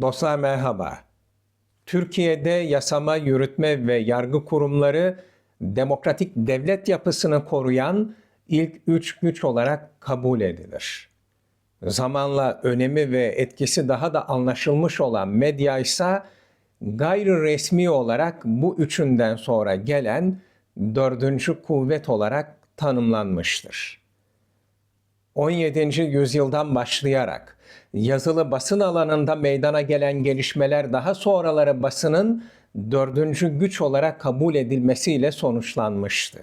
Dostlar merhaba. Türkiye'de yasama, yürütme ve yargı kurumları demokratik devlet yapısını koruyan ilk üç güç olarak kabul edilir. Zamanla önemi ve etkisi daha da anlaşılmış olan medya ise gayri resmi olarak bu üçünden sonra gelen dördüncü kuvvet olarak tanımlanmıştır. 17. yüzyıldan başlayarak yazılı basın alanında meydana gelen gelişmeler daha sonraları basının dördüncü güç olarak kabul edilmesiyle sonuçlanmıştı.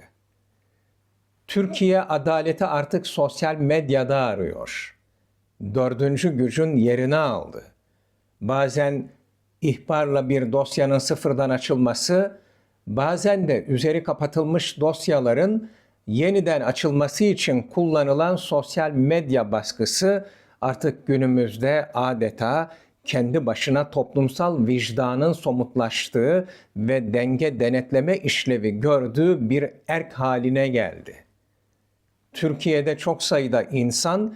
Türkiye adaleti artık sosyal medyada arıyor. Dördüncü gücün yerini aldı. Bazen ihbarla bir dosyanın sıfırdan açılması, bazen de üzeri kapatılmış dosyaların yeniden açılması için kullanılan sosyal medya baskısı artık günümüzde adeta kendi başına toplumsal vicdanın somutlaştığı ve denge denetleme işlevi gördüğü bir erk haline geldi. Türkiye'de çok sayıda insan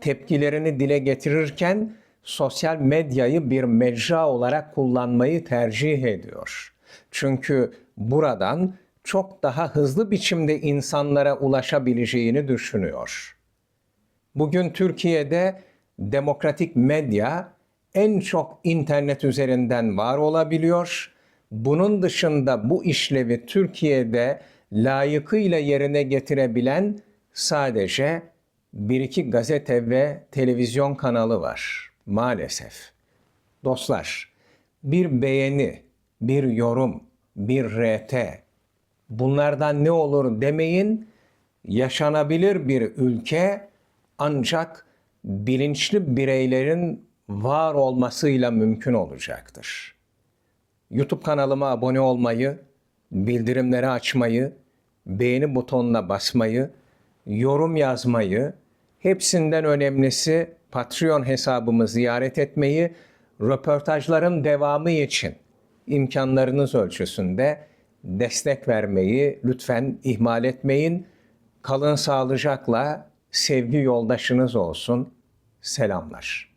tepkilerini dile getirirken sosyal medyayı bir mecra olarak kullanmayı tercih ediyor. Çünkü buradan çok daha hızlı biçimde insanlara ulaşabileceğini düşünüyor. Bugün Türkiye'de demokratik medya en çok internet üzerinden var olabiliyor. Bunun dışında bu işlevi Türkiye'de layıkıyla yerine getirebilen sadece bir iki gazete ve televizyon kanalı var maalesef. Dostlar, bir beğeni, bir yorum, bir RT, bunlardan ne olur demeyin, yaşanabilir bir ülke ancak bilinçli bireylerin var olmasıyla mümkün olacaktır. YouTube kanalıma abone olmayı, bildirimleri açmayı, beğeni butonuna basmayı, yorum yazmayı, hepsinden önemlisi Patreon hesabımı ziyaret etmeyi, röportajların devamı için imkanlarınız ölçüsünde destek vermeyi lütfen ihmal etmeyin. Kalın sağlıcakla sevgi yoldaşınız olsun. Selamlar.